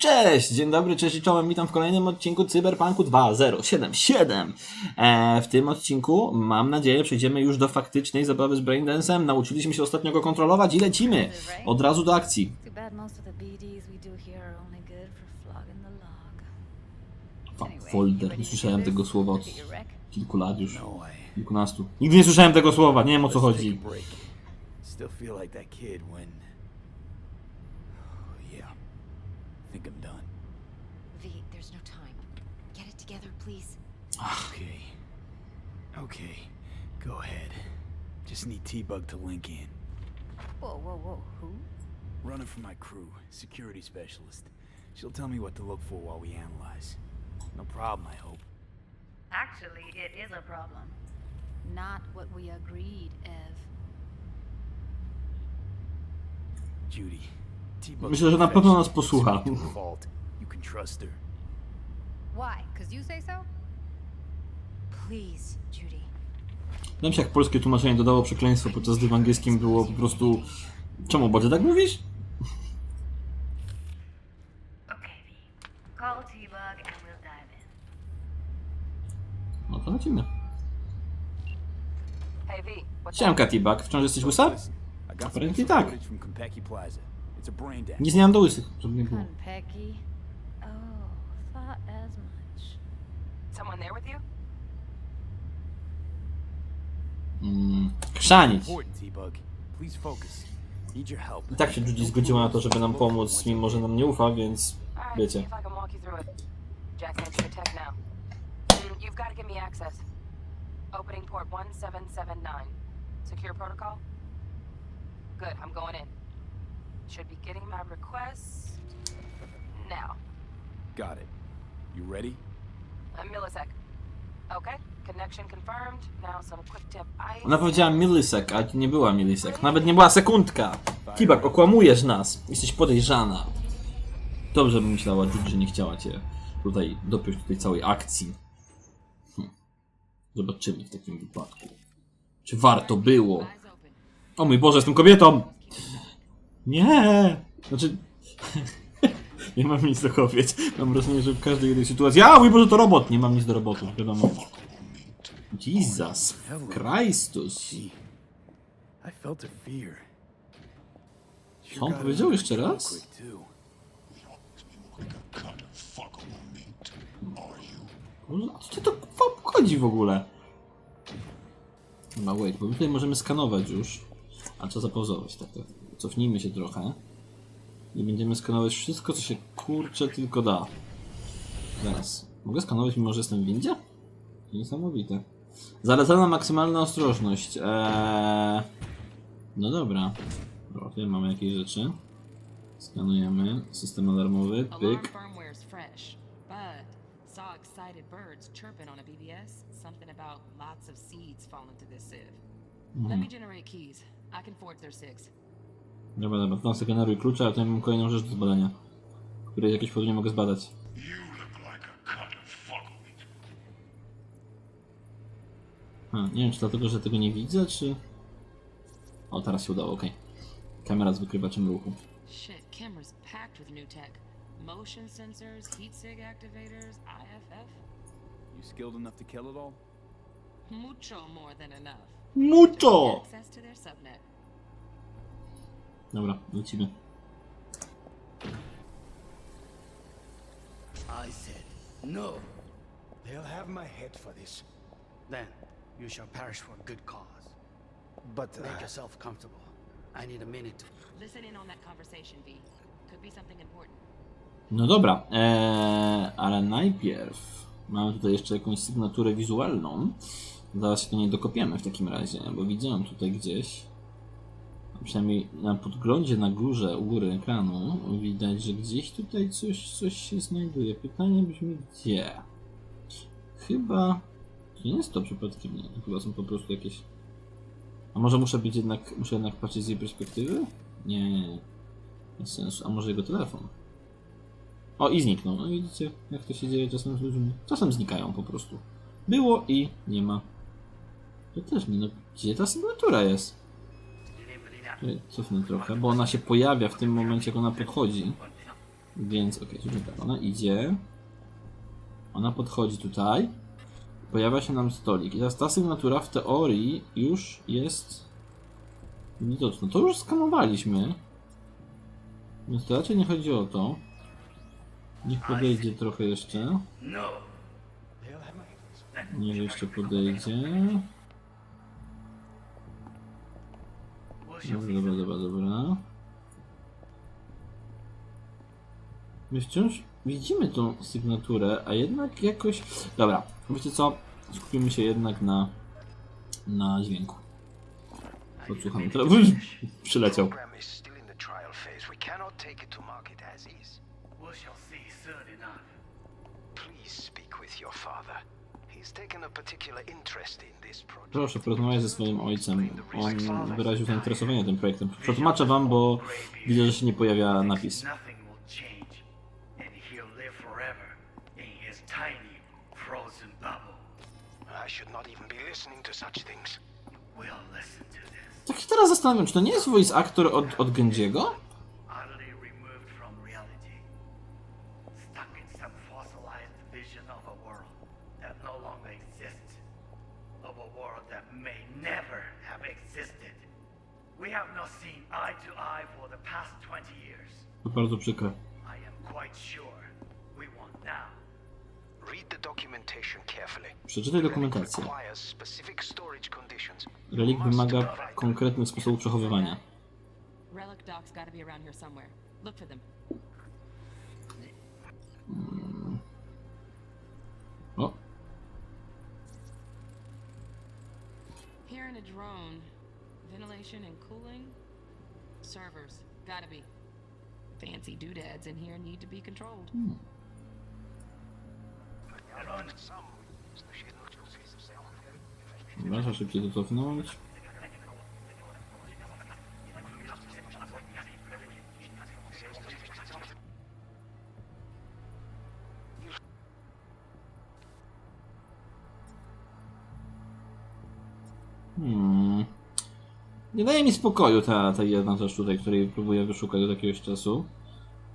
Cześć, dzień dobry, cześć i czołem, witam w kolejnym odcinku Cyberpunku 2077. E, w tym odcinku, mam nadzieję, przejdziemy już do faktycznej zabawy z Braindance'em. Nauczyliśmy się ostatnio go kontrolować i lecimy od razu do akcji. Folder, nie słyszałem tego słowa od kilku lat już, No kilkunastu. Nigdy nie słyszałem tego słowa, nie wiem o co chodzi. take a break. Still feel like that kid when. Okay. Okay. Go ahead. Just need T-Bug to link in. Whoa, whoa, whoa, who? Running for my crew, security specialist. She'll tell me what to look for while we analyze. No problem, I hope. Actually, it is a problem. Not what we agreed, Ev. Judy. T-Bug's Myślę, że na pewno nas perfection. posłucha. Sweet to a fault. You can trust her. Why? Because you say so? Please, Judy. Wiem się, jak polskie tłumaczenie dodało przekleństwo, podczas gdy w angielskim było po prostu... Czemu, bo ty tak mówisz? Okay, V. Call T-Bug and we'll dive in. No to lecimy. Hey V, what's Siemka T-Bug, wciąż jesteś łysa? Apparently tak. Nic nie mam do łysych, żeby nie było. Oh, someone there with you? Mm, chrzanić. I tak się Judy zgodziła na to, żeby nam pomóc, mimo że nam nie ufa, więc wiecie. Mm, got to give me access. Opening port 1779. Secure protocol? Good, I'm going in. Should be getting my request now. Got it. You ready? A millisec. Ona powiedziała millisek, a nie była millisek. Nawet nie była sekundka. T-Bug, okłamujesz nas. Jesteś podejrzana. Dobrze by myślała Judy, że nie chciała cię tutaj dopiąć do tej całej akcji. Hm. Zobaczymy w takim wypadku. Czy warto było? O mój Boże, jestem kobietą! Nie! Znaczy... nie mam nic do kobiet. Mam wrażenie, że w każdej jednej sytuacji... A, mój Boże, to robot! Nie mam nic do robotów, wiadomo. Jesus Christus. Co on powiedział jeszcze raz? O co to kurwa obchodzi w ogóle? Chyba wait, bo my tutaj możemy skanować już. A trzeba zapauzować, tak, tak. Cofnijmy się trochę. I będziemy skanować wszystko, co się kurczę tylko da. Zaraz. Mogę skanować mimo, że jestem w windzie? Niesamowite. Zalecana maksymalna ostrożność. Eee... No dobra. Tutaj mamy jakieś rzeczy. Skanujemy. System alarmowy. Alarm Pyk. saw excited birds chirping on a BBS. Something about lots of seeds falling to this sieve. Let me generate keys. I can forge their six. Dobra, dobra, to sobie generuj klucze, a to mam kolejną rzecz do zbadania. Której jakieś powodu nie mogę zbadać. A, nie wiem, czy dlatego, że tego nie widzę, czy... O, teraz się udało, okej. Kamera z wykrywaczem ruchu. Shit, camera's packed with new tech. Motion sensors, heat sig activators, IFF. You skilled enough to kill it all? Mucho more than enough. Mucho! Access to their subnet. Dobra, lecimy. I said, no. They'll have my head for this. Then you shall perish for a good cause. But uh, Make yourself comfortable. I need a minute to. Listen in on that conversation, V. Could be something important. No dobra, eee, ale najpierw mamy tutaj jeszcze jakąś sygnaturę wizualną. Zaraz się do niej dokopiemy w takim razie, bo widziałem tutaj gdzieś, przynajmniej na podglądzie na górze, u góry ekranu, widać, że gdzieś tutaj coś, coś się znajduje. Pytanie brzmi gdzie? Chyba... To nie jest to przypadkiem, nie. Chyba są po prostu jakieś... A może muszę być jednak, muszę jednak patrzeć z jej perspektywy? Nie, nie, nie. Bez sensu. A może jego telefon? O, i zniknął. No widzicie, jak to się dzieje czasem z ludźmi. Czasem znikają po prostu. Było i nie ma. To też nie, no gdzie ta sygnatura jest? Cofnę trochę, bo ona się pojawia w tym momencie, jak ona podchodzi. Więc okej, zróbmy tak. Ona idzie. Ona podchodzi tutaj. Pojawia się nam stolik. I teraz ta sygnatura w teorii już jest widoczna. To już skanowaliśmy. Więc to raczej nie chodzi o to. Niech podejdzie trochę jeszcze. Niech jeszcze podejdzie. Your Dobra, dobra, dobra, dobra. My wciąż widzimy tą sygnaturę, a jednak jakoś... Dobra, wiecie co? Skupimy się jednak na, na dźwięku. Podsłuchamy. Teraz przyleciał. Proszę, porozmawiaj ze swoim ojcem. On wyraził zainteresowanie tym projektem. Przetłumaczę wam, bo widzę, że się nie pojawia napis. Tak się teraz zastanawiam, czy to nie jest voice actor od, od? To bardzo przykre. I am quite sure we want now. Read the documentation carefully. Przeczytaj dokumentację. requires specific storage conditions. Relik wymaga konkretnych sposobów przechowywania. Relic docs gotta be around here somewhere. Look for them. O, Here in a drone, ventilation and cooling, servers, gotta be. Fancy doodads in here need to be controlled. Hmm. some. dobra, szybciej to cofnąć. Nie daje mi spokoju ta, ta jedna rzecz tutaj, której próbuję wyszukać od jakiegoś czasu.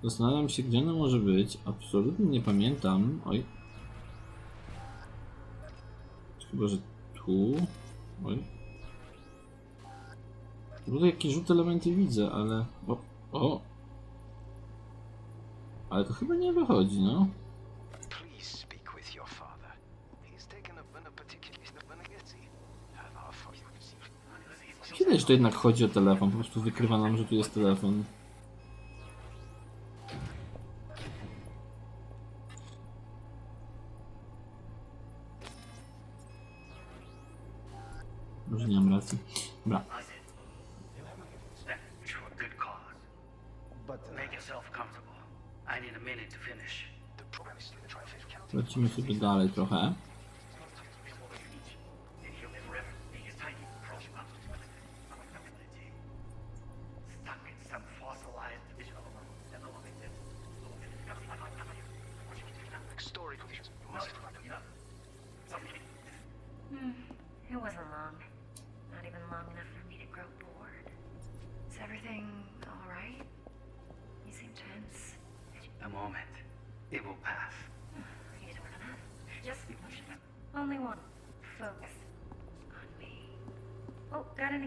Zastanawiam się, gdzie ona może być. Absolutnie nie pamiętam. Oj. Chyba, że tu. Oj. Tutaj jakieś żółte elementy widzę, ale. O, o. Ale to chyba nie wychodzi, no. Please speak with your father. He's taken up in a particular Have our father Kiedy że to jednak chodzi o telefon? Po prostu wykrywa nam, że tu jest telefon. Może nie mam racji. Dobra. It's for a good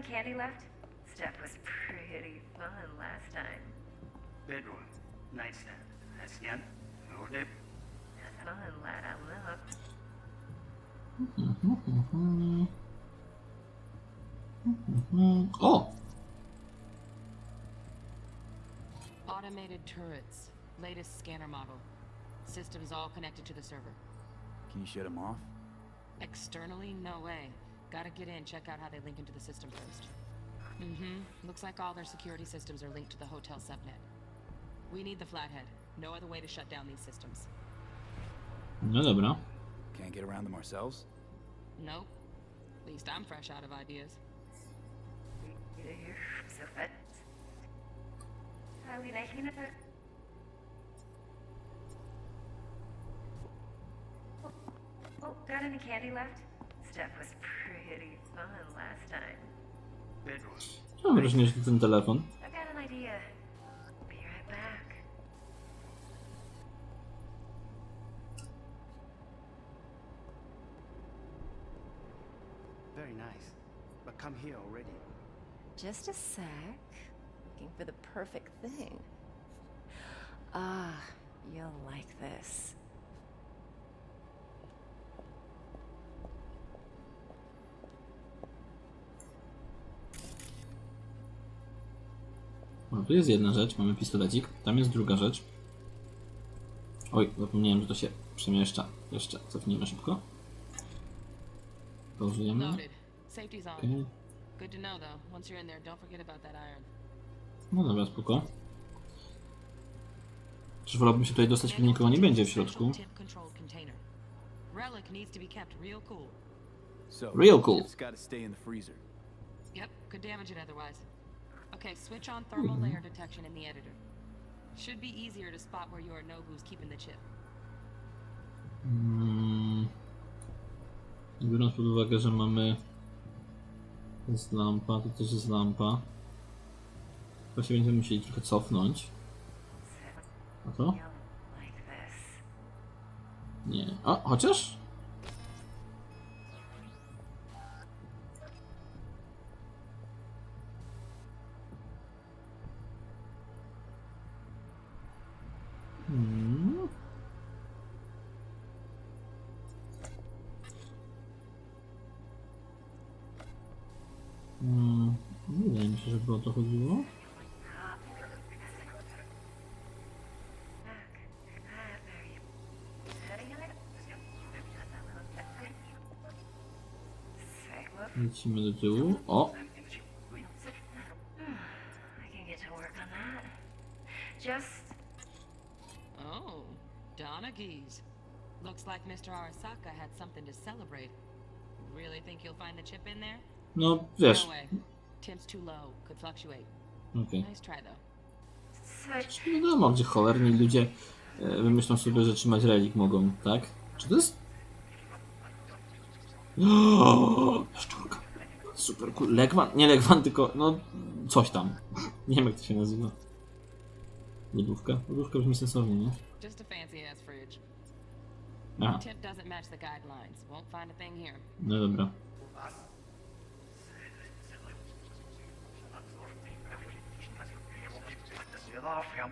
candy left? Stuff was pretty fun last time. Bedroom. Nightstand. That's Yan. Order. Fun, lad, I love. Mm, O! Automated turrets, latest scanner model. Systems all connected to the server. Can you shut them off? Externally, no way. Gotta get in, check out how they link into the system first. Mm-hmm. Looks like all their security systems are linked to the hotel subnet. We need the flathead. No other way to shut down these systems. No dobra. Can't get around them ourselves? Nope. At least I'm fresh out of ideas. You're so fat. Are we making it? Oh, oh, got any candy left? stuff was pretty fun last time. It was. Ten telefon. I've got an idea. Be right back. Very nice. But come here already. Just a sec. Looking for the perfect thing. Ah, you'll like this. No, tu jest jedna rzecz, mamy pistolecik, tam jest druga rzecz. Oj, zapomniałem, że to się przemieszcza. Jeszcze cofnijmy szybko. That iron. No dobra, spoko. Czy wolałbym się tutaj dostać, kiedy nikogo nie będzie w środku? Tip control container. Relic needs to be kept real cool. So, Real cool. It's gotta stay in the freezer. Yep, could damage it otherwise. Okay, switch on thermal layer detection in the editor. Should be easier to spot where you or know who's keeping the chip. Mm. Biorąc pod uwagę, że mamy... To jest lampa, to też jest lampa. Właśnie będziemy musieli trochę cofnąć. A to? You'll like this. Nie. A, chociaż? On it. Say, whoop. Lecimy do tyłu. O! I can get to work on that. Just Oh, Donna Geese. Looks like Mr. Arasaka had something to celebrate. Really think you'll find the chip in there? No, wiesz. No. Temp's too low. Could fluctuate. Okej. Nice try, though. Nie wiadomo, gdzie cholerni ludzie e, wymyślą sobie, że trzymać relik mogą, tak? Czy to jest... O, Szczurka. Super cool. Legwan? Nie Legwan, tylko no coś tam. Nie wiem jak to się nazywa. Lodówka? Lodówka brzmi sensownie, nie? Just a fancy ass fridge. Aha, Tip doesn't match the guidelines. Won't find a thing here. no dobra. Him.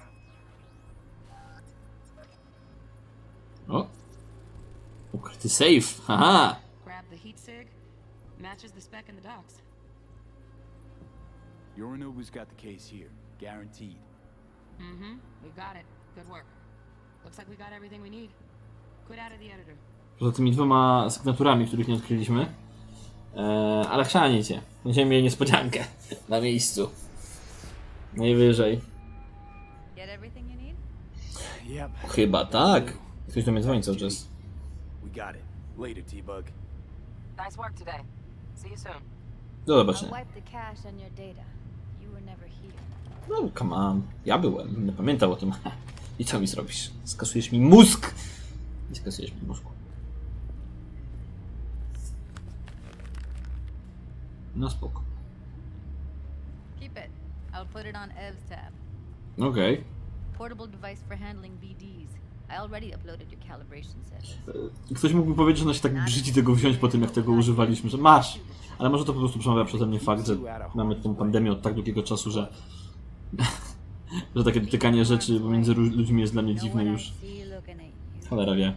O! Ukryty safe, haha! Grab the heat sig. Matches the spec in the docks. Yorinobu's got the case here. Guaranteed. Mm-hmm. We got it. Good work. Looks like we got everything we need. Quit out of the editor. Poza tymi dwoma sygnaturami, których nie odkryliśmy. Eee, ale chrzanicie. Będziemy mieli niespodziankę na miejscu. Najwyżej. Chyba tak. Ktoś do mnie dzwoni cały czas. We got it. Later, T-Bug. Nice work today. See you soon. Do zobaczenia. No, come on. Ja byłem, będę pamiętał o tym. I co mi zrobisz? Skasujesz mi mózg! Nie skasujesz mi mózgu. No spoko. Keep it. Portable device for handling BDs. I already uploaded your calibration settings. Ktoś mógłby powiedzieć, że ona się tak brzydzi tego wziąć po tym, jak tego używaliśmy, że masz! Ale może to po prostu przemawia przeze mnie fakt, że mamy tą pandemię od tak długiego czasu, że... że takie dotykanie rzeczy pomiędzy lu- ludźmi jest dla mnie dziwne już. Cholera wie.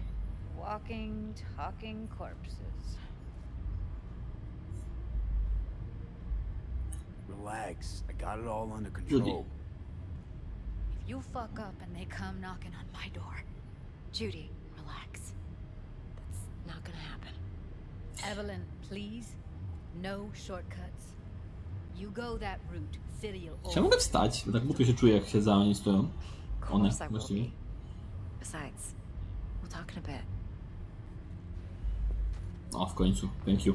Walking, talking corpses. Relax. I got it all under control. You fuck up and they come knocking on my door, Judy, relax. That's not gonna happen. Evelyn, please, no shortcuts. You go that route, city Czy ja mogę wstać? Bo tak głupio się czuję, jak siedzę, a oni stoją. Of One, course I will właściwie. be. Besides, we'll talk in a bit. O, w końcu. Thank you.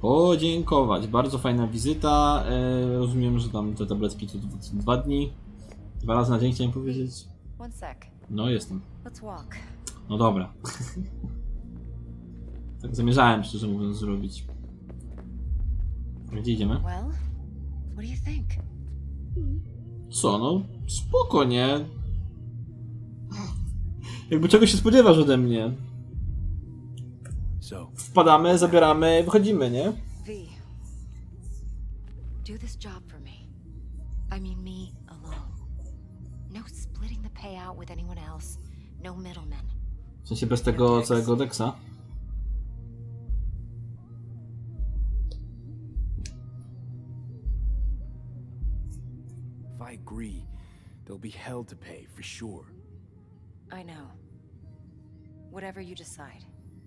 Podziękować. Bardzo fajna wizyta. E, rozumiem, że tam te tabletki to dwa, dwa dni. Dwa razy na dzień chciałem powiedzieć. One sec. No, jestem. Let's walk. No dobra. tak zamierzałem, szczerze mówiąc, zrobić. Gdzie idziemy? Well, what do you think? Co, no spoko, nie? Jakby czego się spodziewasz ode mnie? Wpadamy, zabieramy, wychodzimy, nie? V. Do this job for me. I mean, me splitting the payout with anyone else. No middlemen. W sensie bez tego całego deksa. If I agree, there'll be hell to pay for sure. I know. Whatever you decide,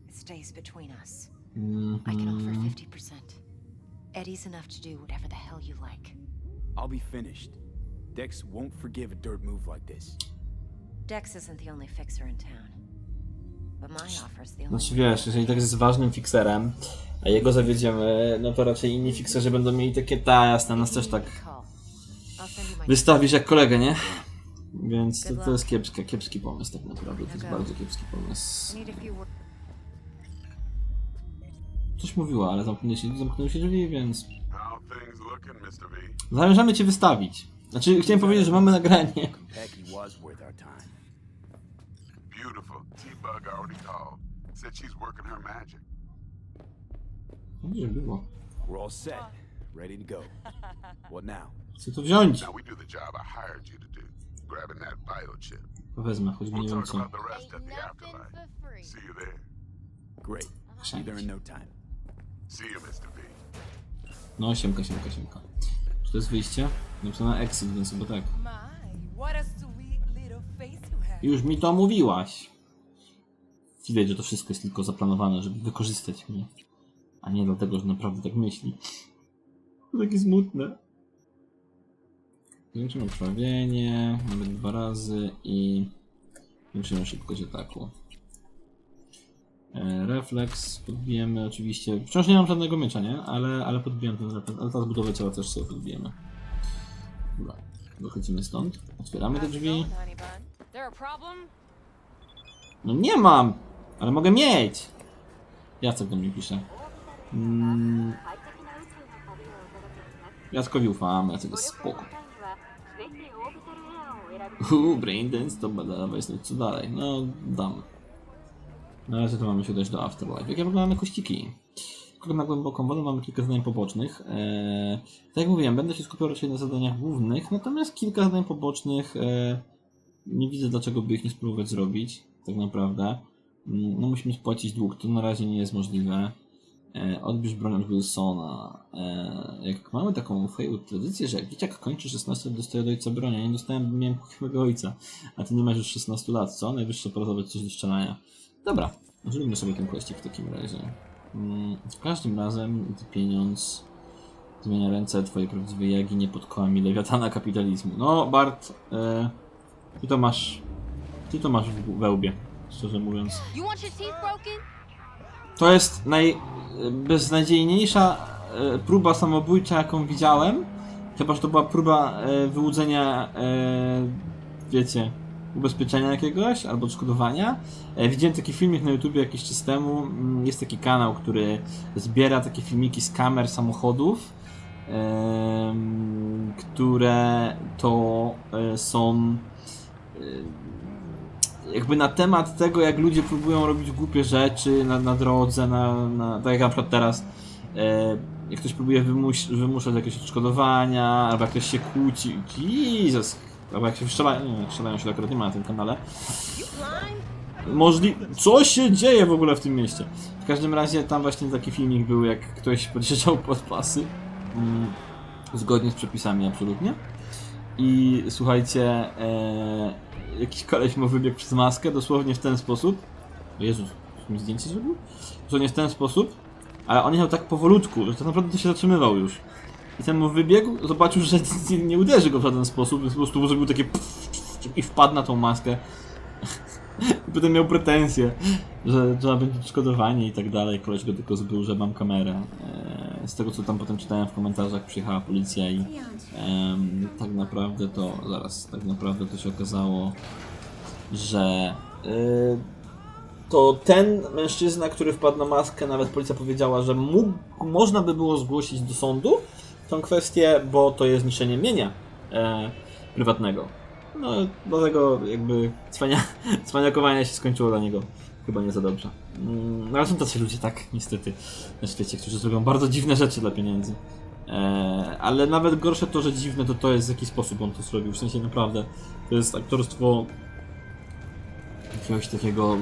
it stays between us. Mhm. I can offer 50%. Eddie's enough to do whatever the hell you like. I'll be finished. Dex won't forgive a dirt move like this. Dex isn't the only fixer in town. But my offer's the only Znaczy wiesz, jeżeli tak jest ważnym fixerem, a jego zawiedziemy, no to raczej inni fixerzy będą mieli takie, ta jasne, nas też tak wystawisz jak kolegę, nie? Więc to, to jest kiepski, kiepski pomysł tak naprawdę, to jest bardzo kiepski pomysł. Coś mówiła, ale zamknęły się, zamknęły się drzwi, więc zamierzamy cię wystawić. Znaczy, chciałem powiedzieć, że mamy nagranie. Pecky was worth our time. Beautiful. T-Bug already called. Said she's working her magic. Dobrze było. We're all set. Ready to go. What now? Chcę to wziąć. Now we do the job I hired you to do. Grabbing that vital chip. Wezmę, choćby We'll nie wiem talk co. about the rest at the afterlife. See you there. Great. Be there in no time. See you, Mr. V. No, siemka, siemka, siemka. Czy to jest wyjście? Napisane exit, więc chyba tak. What a sweet little face you have. Już mi to mówiłaś. Widać, że to wszystko jest tylko zaplanowane, żeby wykorzystać mnie. A nie dlatego, że naprawdę tak myśli. To takie smutne. Zwiększymy krwawienie, nawet dwa razy i zwiększymy szybkość ataku. E, refleks podbijemy oczywiście. Wciąż nie mam żadnego miecza, nie? Ale, ale podbijam ten refleks. Ale teraz budowę ciała też sobie podbijemy. Dobra, wychodzimy stąd. Otwieramy te drzwi. No nie mam! Ale mogę mieć! Jacek do mnie pisze. Mm. Jackowi ufamy, Jacek jest spoko. Uuu, Braindance to bada, weź no co dalej? No, dam. Na razie to mamy się udać do Afterlife. Jakie w ogóle mamy kościki? Krok na głęboką wodę mamy kilka zadań pobocznych. Eee, tak jak mówiłem, będę się skupiał raczej na zadaniach głównych, natomiast kilka zadań pobocznych eee, nie widzę dlaczego by ich nie spróbować zrobić, tak naprawdę. Mm, No musimy spłacić dług, to na razie nie jest możliwe. E, odbierz broń od Wilsona. E, jak mamy taką fajną tradycję, że jak dzieciak kończy 16, dostaje od ojca broń. Ja nie dostałem, miałem mojego ojca. A ty nie masz już 16 lat, co? Najwyższa pora zabrać coś do strzelania. Dobra, zróbmy sobie ten kwestii w takim razie. Mm, każdym razem pieniądz zmienia ręce twojej prawdziwej jagi nie pod kołami lewiatana kapitalizmu. No, Bart, e, ty to masz. Ty to masz w, we łbie, szczerze mówiąc. To jest najbeznadziejniejsza e, próba samobójcza, jaką widziałem. Chyba, że to była próba e, wyłudzenia, e, wiecie, ubezpieczenia jakiegoś albo odszkodowania. E, Widziałem taki filmik na YouTubie jakiś czas temu. Mm, Jest taki kanał, który zbiera takie filmiki z kamer samochodów, które to e, są e, jakby na temat tego, jak ludzie próbują robić głupie rzeczy na, na drodze, na, na, tak jak na przykład teraz, e, jak ktoś próbuje wymuś, wymuszać jakieś odszkodowania, albo jak ktoś się kłóci, Jesus, albo jak się strzelają, nie, strzelają się akurat nie ma na tym kanale. Możli... Co się dzieje w ogóle w tym mieście? W każdym razie tam właśnie taki filmik był, jak ktoś podjeżdżał pod pasy, mm, zgodnie z przepisami absolutnie. I słuchajcie, e, jakiś koleś mu wybiegł przez maskę dosłownie w ten sposób. O Jezus, mi zdjęcie zrobił? Dosłownie w ten sposób, ale on jechał tak powolutku, że tak naprawdę to się zatrzymywał już. I ten mu wybiegł, zobaczył, że nie, uderzy go w żaden sposób, więc po prostu zrobił takie pff, i wpadł na tą maskę. I potem miał pretensje, że trzeba będzie odszkodowanie i tak dalej. Koleś go tylko zbył, że mam kamerę. E, Z tego co tam potem czytałem w komentarzach, przyjechała policja i tak naprawdę to, zaraz, tak naprawdę to się okazało, że y, to ten mężczyzna, który wpadł na maskę, nawet policja powiedziała, że mógł, można by było zgłosić do sądu tą kwestię, bo to jest niszczenie mienia e, prywatnego. No, dlatego jakby cwania, cwaniakowanie się skończyło dla niego chyba nie za dobrze. Mm, ale są tacy ludzie, tak, niestety, na świecie, którzy zrobią bardzo dziwne rzeczy dla pieniędzy. E, ale nawet gorsze to, że dziwne, to to jest w jaki sposób on to zrobił. W sensie naprawdę, to jest aktorstwo jakiegoś takiego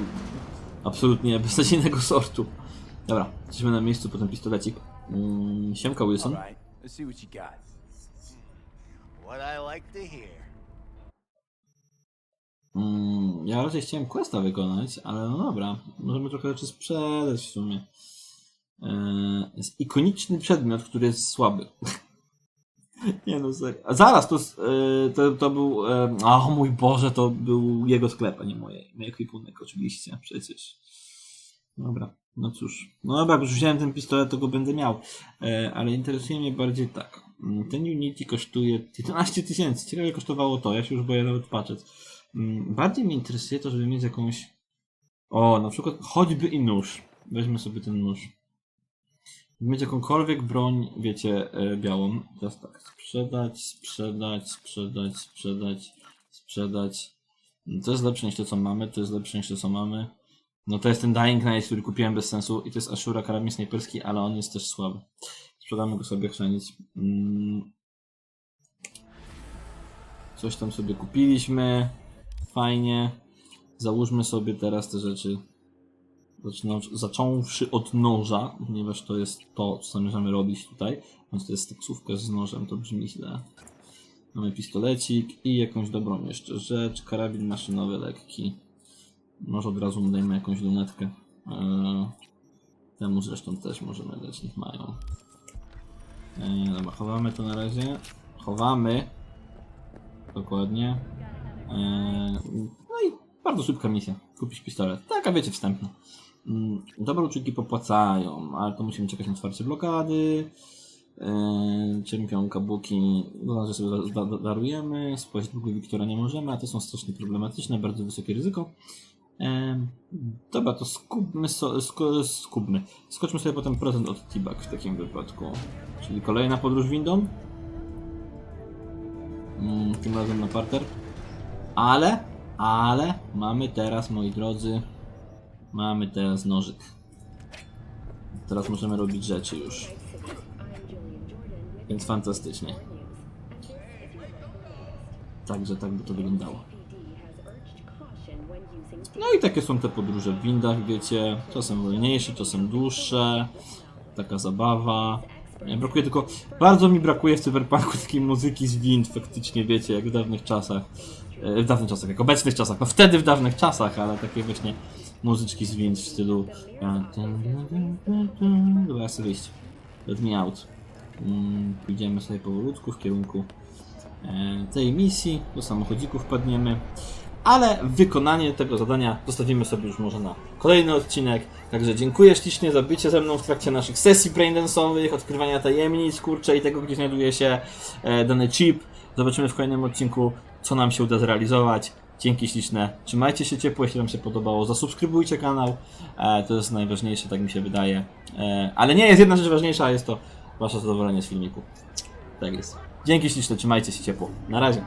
absolutnie beznadziejnego sortu. Dobra, jesteśmy na miejscu, potem pistolecik. Mm, siemka Wilson. What I like to hear. Mm, ja raczej chciałem questa wykonać, ale no dobra, możemy trochę rzeczy sprzedać w sumie. Eee, jest ikoniczny przedmiot, który jest słaby. Nie no, serio. Zaraz, to, e, to, to był... E, o mój Boże, to był jego sklep, a nie moje. Mój ekwipunek oczywiście, przecież. Dobra, no cóż. No dobra, jak już wziąłem ten pistolet, to go będę miał. E, ale interesuje mnie bardziej tak. Mm, Ten Unity kosztuje 11 tysięcy. Ciekawe kosztowało to, ja się już boję nawet patrzeć. Mm, Bardziej mnie interesuje to, żeby mieć jakąś... O, na przykład choćby i nóż. Weźmy sobie ten nóż. Mieć jakąkolwiek broń, wiecie, e, białą. Teraz tak, sprzedać, sprzedać, sprzedać, sprzedać, sprzedać. To jest lepsze niż to, co mamy, to jest lepsze niż to, co mamy. No to jest ten Dying Knight, który kupiłem bez sensu i to jest Ashura karabin snajperski, ale on jest też słaby. Sprzedamy go sobie chrzanić. Mm. Coś tam sobie kupiliśmy. Fajnie. Załóżmy sobie teraz te rzeczy. Zacząwszy od noża, ponieważ to jest to, co zamierzamy robić tutaj. Więc to jest taksówka z nożem, to brzmi źle. Mamy pistolecik i jakąś dobrą jeszcze rzecz. Karabin maszynowy lekki. Może od razu dajmy jakąś lunetkę. Eee, temu zresztą też możemy dać, niech mają. Eee, dobra, chowamy to na razie. Chowamy. Dokładnie. Eee, no i bardzo szybka misja. Kupić pistolet. Taka wiecie, wstępna. Mm, Dobre uczynki popłacają, ale to musimy czekać na otwarcie blokady. Eee, Czempion kabuki, no, że sobie da- da- darujemy. Spłacić długu Wiktora nie możemy, a to są strasznie problematyczne, bardzo wysokie ryzyko. Eee, dobra, to skupmy, so, sko, skupmy. Skoczmy sobie potem prezent od T-Bag w takim wypadku. Czyli kolejna podróż windą. Mm, tym razem na parter. Ale, ale mamy teraz, moi drodzy, mamy teraz nożyk. Teraz możemy robić rzeczy już. Więc fantastycznie. Także tak by to wyglądało. No i takie są te podróże w windach, wiecie. Czasem wolniejsze, czasem dłuższe. Taka zabawa. Brakuje tylko. Bardzo mi brakuje w cyberpunku takiej muzyki z wind, faktycznie, wiecie, jak w dawnych czasach. W dawnych czasach, jak obecnych czasach. No wtedy w dawnych czasach, ale takie właśnie muzyczki z wind w stylu. Dobra, ja chcę wyjść. Let me out. Mm, Pójdziemy sobie powolutku w kierunku e, tej misji. Do samochodzików wpadniemy. Ale wykonanie tego zadania zostawimy sobie już może na kolejny odcinek. Także dziękuję ślicznie za bycie ze mną w trakcie naszych sesji braindance'owych, odkrywania tajemnic, kurczę i tego, gdzie znajduje się e, dany chip. Zobaczymy w kolejnym odcinku, co nam się uda zrealizować. Dzięki śliczne. Trzymajcie się ciepło, jeśli Wam się podobało. Zasubskrybujcie kanał. E, to jest najważniejsze, tak mi się wydaje. E, ale nie jest jedna rzecz ważniejsza, jest to Wasze zadowolenie z filmiku. Tak jest. Dzięki śliczne, trzymajcie się ciepło. Na razie.